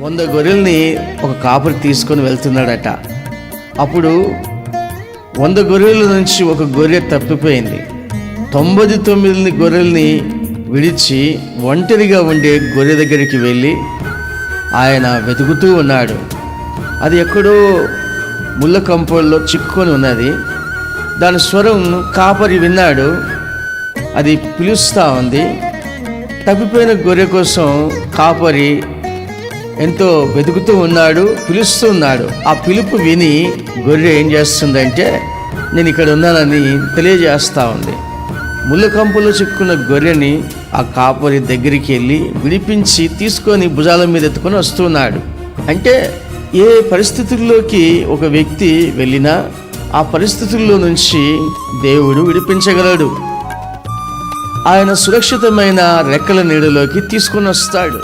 వంద గొర్రెల్ని ఒక కాపరి తీసుకొని వెళ్తున్నాడట. అప్పుడు వంద గొర్రెల నుంచి ఒక గొర్రె తప్పిపోయింది. తొంభై తొమ్మిది గొర్రెల్ని విడిచి ఒంటరిగా ఉండే గొర్రె దగ్గరికి వెళ్ళి ఆయన వెతుకుతూ ఉన్నాడు. అది ఎక్కడో ముళ్ళ కంపల్లో చిక్కుకొని ఉన్నది. దాని స్వరం కాపరి విన్నాడు. అది పిలుస్తూ ఉంది. తప్పిపోయిన గొర్రె కోసం కాపరి ఎంతో వెతుకుతూ ఉన్నాడు పిలుస్తూ ఉన్నాడు. ఆ పిలుపు విని గొర్రె ఏం చేస్తుందంటే నేను ఇక్కడ ఉన్నానని తెలియజేస్తూ ఉంది. ముళ్ళకంపులో చిక్కున్న గొర్రెని ఆ కాపరి దగ్గరికి వెళ్ళి విడిపించి తీసుకొని భుజాల మీద ఎత్తుకొని వస్తున్నాడు. అంటే ఏ పరిస్థితుల్లోకి ఒక వ్యక్తి వెళ్ళినా ఆ పరిస్థితుల్లో నుంచి దేవుడు విడిపించగలడు. ఆయన సురక్షితమైన రెక్కల నీడలోకి తీసుకుని వస్తాడు